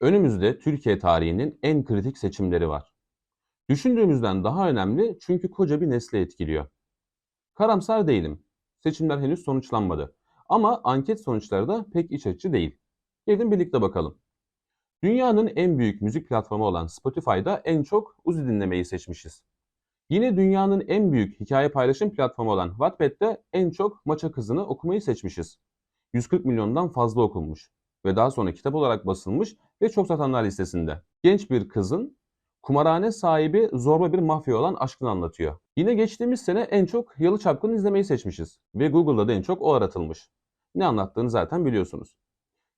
Önümüzde Türkiye tarihinin en kritik seçimleri var. Düşündüğümüzden daha önemli çünkü koca bir nesli etkiliyor. Karamsar değilim. Seçimler henüz sonuçlanmadı. Ama anket sonuçları da pek iç açıcı değil. Gelin birlikte bakalım. Dünyanın en büyük müzik platformu olan Spotify'da en çok Uzi dinlemeyi seçmişiz. Yine dünyanın en büyük hikaye paylaşım platformu olan Wattpad'de en çok Maça Kızı'nı okumayı seçmişiz. 140 milyondan fazla okunmuş ve daha sonra kitap olarak basılmış ve çok satanlar listesinde. Genç bir kızın kumarhane sahibi zorba bir mafya olan aşkını anlatıyor. Yine geçtiğimiz sene en çok Yalı Çapkını izlemeyi seçmişiz ve Google'da da en çok o aratılmış. Ne anlattığını zaten biliyorsunuz.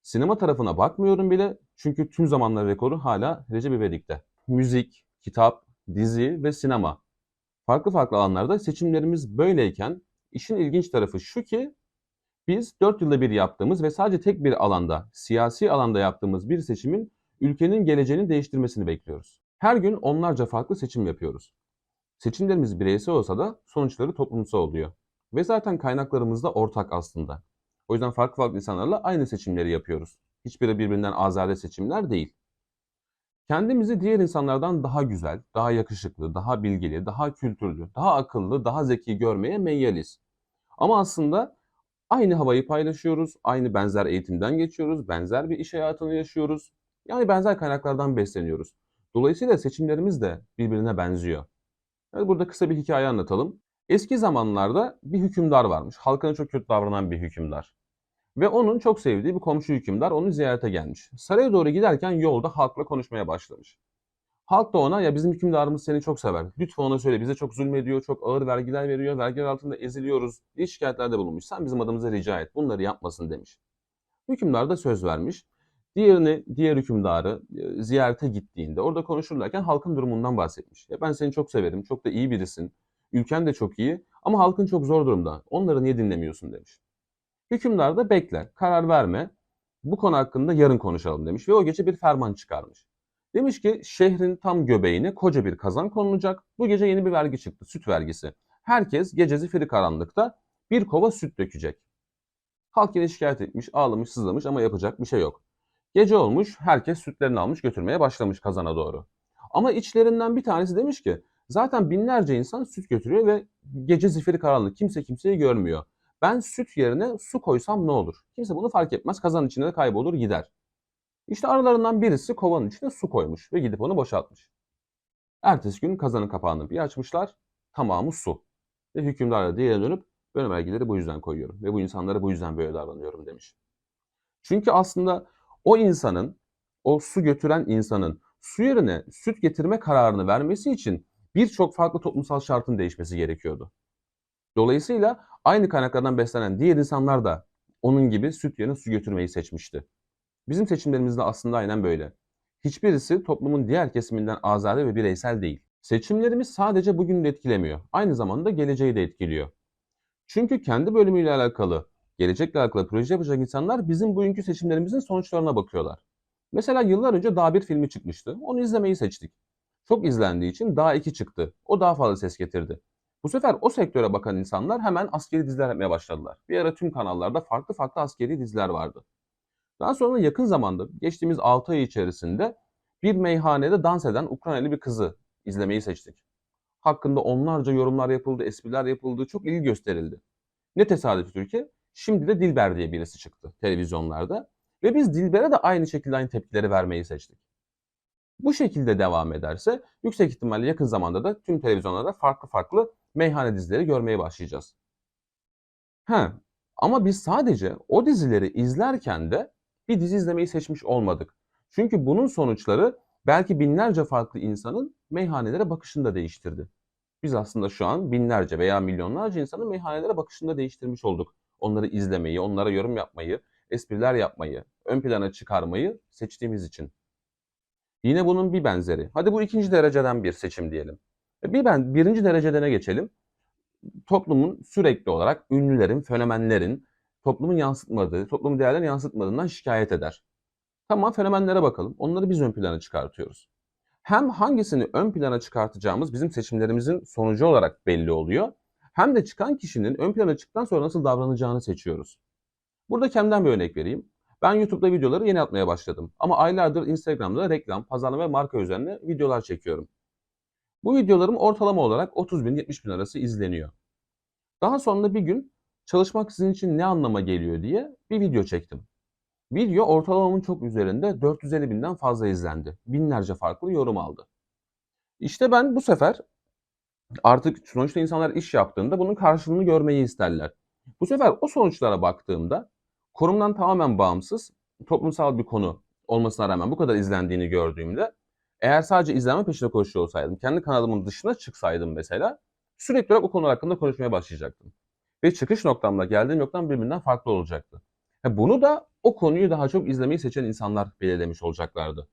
Sinema tarafına bakmıyorum bile çünkü tüm zamanlar rekoru hala Recep İvedik'te. Müzik, kitap, dizi ve sinema. Farklı farklı alanlarda seçimlerimiz böyleyken işin ilginç tarafı şu ki biz 4 yılda bir yaptığımız ve sadece tek bir alanda, siyasi alanda yaptığımız bir seçimin ülkenin geleceğini değiştirmesini bekliyoruz. Her gün onlarca farklı seçim yapıyoruz. Seçimlerimiz bireysel olsa da sonuçları toplumsal oluyor. Ve zaten kaynaklarımız da ortak aslında. O yüzden farklı farklı insanlarla aynı seçimleri yapıyoruz. Hiçbiri birbirinden azade seçimler değil. Kendimizi diğer insanlardan daha güzel, daha yakışıklı, daha bilgili, daha kültürlü, daha akıllı, daha zeki görmeye meyyaliz. Ama aslında aynı havayı paylaşıyoruz, aynı benzer eğitimden geçiyoruz, benzer bir iş hayatını yaşıyoruz. Yani benzer kaynaklardan besleniyoruz. Dolayısıyla seçimlerimiz de birbirine benziyor. Yani burada kısa bir hikaye anlatalım. Eski zamanlarda bir hükümdar varmış. Halkına çok kötü davranan bir hükümdar. Ve onun çok sevdiği bir komşu hükümdar onu ziyarete gelmiş. Saraya doğru giderken yolda halkla konuşmaya başlamış. Halk da ona ya bizim hükümdarımız seni çok sever. Lütfen ona söyle bize çok zulmediyor, çok ağır vergiler veriyor, vergiler altında eziliyoruz diye şikayetlerde bulunmuş. Sen bizim adımıza rica et bunları yapmasın demiş. Hükümdar da söz vermiş. Diğerini, diğer hükümdarı e, ziyarete gittiğinde orada konuşurlarken halkın durumundan bahsetmiş. Ya ben seni çok severim, çok da iyi birisin. Ülken de çok iyi ama halkın çok zor durumda. Onları niye dinlemiyorsun demiş. Hükümdar da bekle, karar verme. Bu konu hakkında yarın konuşalım demiş ve o gece bir ferman çıkarmış. Demiş ki şehrin tam göbeğine koca bir kazan konulacak. Bu gece yeni bir vergi çıktı, süt vergisi. Herkes gece zifiri karanlıkta bir kova süt dökecek. Halk yine şikayet etmiş, ağlamış, sızlamış ama yapacak bir şey yok. Gece olmuş, herkes sütlerini almış götürmeye başlamış kazana doğru. Ama içlerinden bir tanesi demiş ki zaten binlerce insan süt götürüyor ve gece zifiri karanlık kimse kimseyi görmüyor. Ben süt yerine su koysam ne olur? Kimse bunu fark etmez. Kazanın içinde de kaybolur gider. İşte aralarından birisi kovanın içine su koymuş ve gidip onu boşaltmış. Ertesi gün kazanın kapağını bir açmışlar. Tamamı su. Ve hükümdar da diğerine dönüp ben vergileri bu yüzden koyuyorum. Ve bu insanlara bu yüzden böyle davranıyorum demiş. Çünkü aslında o insanın, o su götüren insanın su yerine süt getirme kararını vermesi için birçok farklı toplumsal şartın değişmesi gerekiyordu. Dolayısıyla aynı kaynaklardan beslenen diğer insanlar da onun gibi süt yerine su götürmeyi seçmişti. Bizim seçimlerimiz de aslında aynen böyle. Hiçbirisi toplumun diğer kesiminden azade ve bireysel değil. Seçimlerimiz sadece bugünü etkilemiyor. Aynı zamanda geleceği de etkiliyor. Çünkü kendi bölümüyle alakalı, gelecekle alakalı proje yapacak insanlar bizim bugünkü seçimlerimizin sonuçlarına bakıyorlar. Mesela yıllar önce Dağ 1 filmi çıkmıştı. Onu izlemeyi seçtik. Çok izlendiği için Dağ 2 çıktı. O daha fazla ses getirdi. Bu sefer o sektöre bakan insanlar hemen askeri diziler yapmaya başladılar. Bir ara tüm kanallarda farklı farklı askeri diziler vardı. Daha sonra yakın zamanda geçtiğimiz 6 ay içerisinde bir meyhanede dans eden Ukraynalı bir kızı izlemeyi seçtik. Hakkında onlarca yorumlar yapıldı, espriler yapıldı, çok ilgi gösterildi. Ne tesadüf Türkiye? Şimdi de Dilber diye birisi çıktı televizyonlarda. Ve biz Dilber'e de aynı şekilde aynı tepkileri vermeyi seçtik. Bu şekilde devam ederse yüksek ihtimalle yakın zamanda da tüm televizyonlarda farklı farklı meyhane dizileri görmeye başlayacağız. Ha, ama biz sadece o dizileri izlerken de bir dizi izlemeyi seçmiş olmadık. Çünkü bunun sonuçları belki binlerce farklı insanın meyhanelere bakışını da değiştirdi. Biz aslında şu an binlerce veya milyonlarca insanın meyhanelere bakışını da değiştirmiş olduk. Onları izlemeyi, onlara yorum yapmayı, espriler yapmayı, ön plana çıkarmayı seçtiğimiz için. Yine bunun bir benzeri. Hadi bu ikinci dereceden bir seçim diyelim. E, bir ben birinci derecedene geçelim. Toplumun sürekli olarak ünlülerin, fenomenlerin toplumun yansıtmadığı, toplumun değerlerini yansıtmadığından şikayet eder. Tamam fenomenlere bakalım. Onları biz ön plana çıkartıyoruz. Hem hangisini ön plana çıkartacağımız bizim seçimlerimizin sonucu olarak belli oluyor. Hem de çıkan kişinin ön plana çıktıktan sonra nasıl davranacağını seçiyoruz. Burada kendimden bir örnek vereyim. Ben YouTube'da videoları yeni atmaya başladım. Ama aylardır Instagram'da reklam, pazarlama ve marka üzerine videolar çekiyorum. Bu videolarım ortalama olarak 30 bin 70 bin arası izleniyor. Daha sonra bir gün çalışmak sizin için ne anlama geliyor diye bir video çektim. Video ortalamamın çok üzerinde 450 binden fazla izlendi. Binlerce farklı yorum aldı. İşte ben bu sefer artık sonuçta insanlar iş yaptığında bunun karşılığını görmeyi isterler. Bu sefer o sonuçlara baktığımda konumdan tamamen bağımsız toplumsal bir konu olmasına rağmen bu kadar izlendiğini gördüğümde eğer sadece izlenme peşinde koşuyor olsaydım, kendi kanalımın dışına çıksaydım mesela sürekli olarak o konu hakkında konuşmaya başlayacaktım. Ve çıkış noktamla geldiğim noktam birbirinden farklı olacaktı. Bunu da o konuyu daha çok izlemeyi seçen insanlar belirlemiş olacaklardı.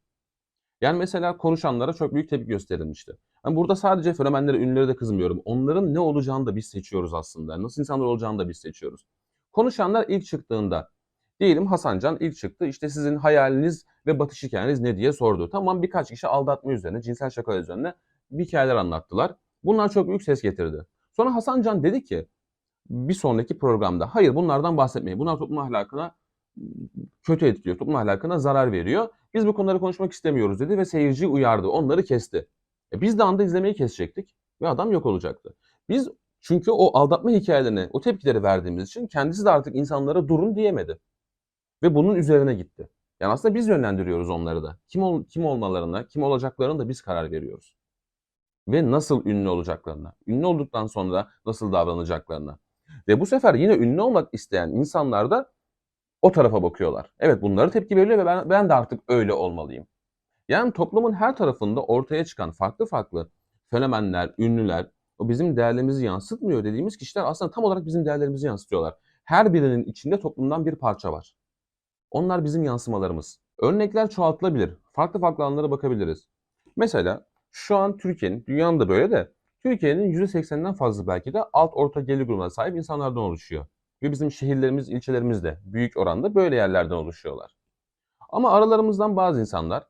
Yani mesela konuşanlara çok büyük tepki gösterilmişti. Yani burada sadece fenomenlere, ünlülere de kızmıyorum. Onların ne olacağını da biz seçiyoruz aslında. Nasıl insanlar olacağını da biz seçiyoruz. Konuşanlar ilk çıktığında, diyelim Hasancan ilk çıktı. İşte sizin hayaliniz ve batış hikayeniz ne diye sordu. Tamam birkaç kişi aldatma üzerine, cinsel şakalar üzerine bir hikayeler anlattılar. Bunlar çok büyük ses getirdi. Sonra Hasancan dedi ki bir sonraki programda hayır bunlardan bahsetmeyin. Bunlar toplum ahlakına kötü etkiliyor. Toplum ahlakına zarar veriyor. Biz bu konuları konuşmak istemiyoruz dedi ve seyirci uyardı. Onları kesti. E biz de anda izlemeyi kesecektik ve adam yok olacaktı. Biz çünkü o aldatma hikayelerine o tepkileri verdiğimiz için kendisi de artık insanlara durun diyemedi. Ve bunun üzerine gitti. Yani aslında biz yönlendiriyoruz onları da. Kim ol, kim olmalarına, kim olacaklarına da biz karar veriyoruz. Ve nasıl ünlü olacaklarına, ünlü olduktan sonra nasıl davranacaklarına. Ve bu sefer yine ünlü olmak isteyen insanlar da o tarafa bakıyorlar. Evet bunları tepki veriyor ve ben, ben de artık öyle olmalıyım. Yani toplumun her tarafında ortaya çıkan farklı farklı fenomenler, ünlüler, o bizim değerlerimizi yansıtmıyor dediğimiz kişiler aslında tam olarak bizim değerlerimizi yansıtıyorlar. Her birinin içinde toplumdan bir parça var. Onlar bizim yansımalarımız. Örnekler çoğaltılabilir. Farklı farklı alanlara bakabiliriz. Mesela şu an Türkiye'nin, dünyanın da böyle de Türkiye'nin %80'inden fazla belki de alt orta gelir grubuna sahip insanlardan oluşuyor. Ve bizim şehirlerimiz, ilçelerimiz de büyük oranda böyle yerlerden oluşuyorlar. Ama aralarımızdan bazı insanlar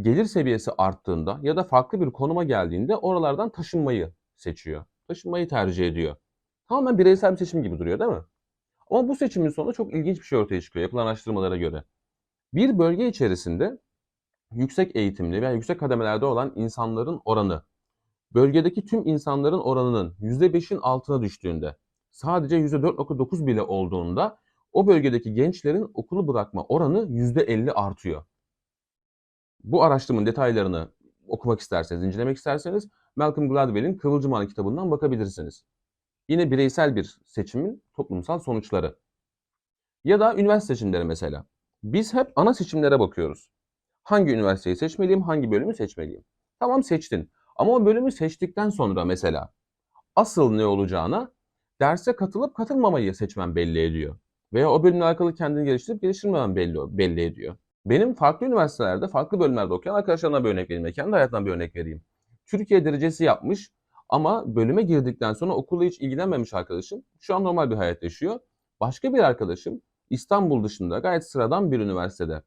gelir seviyesi arttığında ya da farklı bir konuma geldiğinde oralardan taşınmayı seçiyor. Taşınmayı tercih ediyor. Tamamen bireysel bir seçim gibi duruyor değil mi? Ama bu seçimin sonunda çok ilginç bir şey ortaya çıkıyor yapılan araştırmalara göre. Bir bölge içerisinde yüksek eğitimli veya yüksek kademelerde olan insanların oranı bölgedeki tüm insanların oranının %5'in altına düştüğünde sadece %4.9 bile olduğunda o bölgedeki gençlerin okulu bırakma oranı %50 artıyor. Bu araştırmanın detaylarını okumak isterseniz, incelemek isterseniz Malcolm Gladwell'in Kıvılcım Anı kitabından bakabilirsiniz. Yine bireysel bir seçimin toplumsal sonuçları. Ya da üniversite seçimleri mesela. Biz hep ana seçimlere bakıyoruz. Hangi üniversiteyi seçmeliyim, hangi bölümü seçmeliyim? Tamam seçtin. Ama o bölümü seçtikten sonra mesela asıl ne olacağına derse katılıp katılmamayı seçmen belli ediyor. Veya o bölümle alakalı kendini geliştirip geliştirmemen belli, belli ediyor. Benim farklı üniversitelerde, farklı bölümlerde okuyan arkadaşlarımdan bir örnek vereyim ve kendi hayatımdan bir örnek vereyim. Türkiye derecesi yapmış ama bölüme girdikten sonra okula hiç ilgilenmemiş arkadaşım şu an normal bir hayat yaşıyor. Başka bir arkadaşım İstanbul dışında gayet sıradan bir üniversitede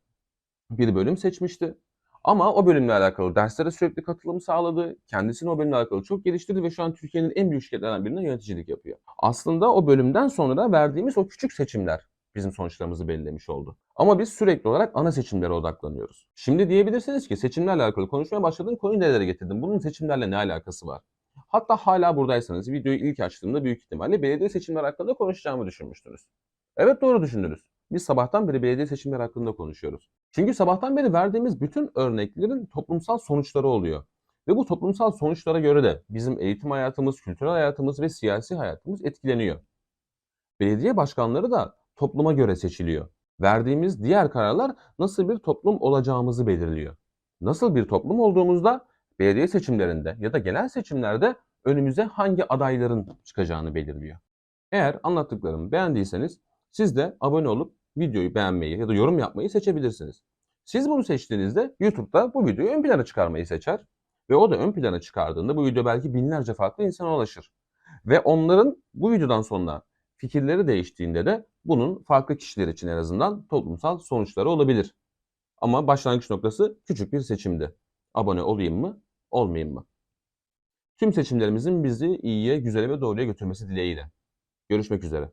bir bölüm seçmişti. Ama o bölümle alakalı derslere sürekli katılım sağladı. Kendisini o bölümle alakalı çok geliştirdi ve şu an Türkiye'nin en büyük şirketlerinden birine yöneticilik yapıyor. Aslında o bölümden sonra verdiğimiz o küçük seçimler bizim sonuçlarımızı belirlemiş oldu. Ama biz sürekli olarak ana seçimlere odaklanıyoruz. Şimdi diyebilirsiniz ki seçimlerle alakalı konuşmaya başladığın konuyu nerelere getirdin? Bunun seçimlerle ne alakası var? Hatta hala buradaysanız videoyu ilk açtığımda büyük ihtimalle belediye seçimleri hakkında konuşacağımı düşünmüştünüz. Evet doğru düşündünüz. Biz sabahtan beri belediye seçimleri hakkında konuşuyoruz. Çünkü sabahtan beri verdiğimiz bütün örneklerin toplumsal sonuçları oluyor. Ve bu toplumsal sonuçlara göre de bizim eğitim hayatımız, kültürel hayatımız ve siyasi hayatımız etkileniyor. Belediye başkanları da topluma göre seçiliyor. Verdiğimiz diğer kararlar nasıl bir toplum olacağımızı belirliyor. Nasıl bir toplum olduğumuzda belediye seçimlerinde ya da genel seçimlerde önümüze hangi adayların çıkacağını belirliyor. Eğer anlattıklarımı beğendiyseniz siz de abone olup videoyu beğenmeyi ya da yorum yapmayı seçebilirsiniz. Siz bunu seçtiğinizde YouTube'da bu videoyu ön plana çıkarmayı seçer. Ve o da ön plana çıkardığında bu video belki binlerce farklı insana ulaşır. Ve onların bu videodan sonra fikirleri değiştiğinde de bunun farklı kişiler için en azından toplumsal sonuçları olabilir. Ama başlangıç noktası küçük bir seçimdi. Abone olayım mı, olmayayım mı? Tüm seçimlerimizin bizi iyiye, güzele ve doğruya götürmesi dileğiyle. Görüşmek üzere.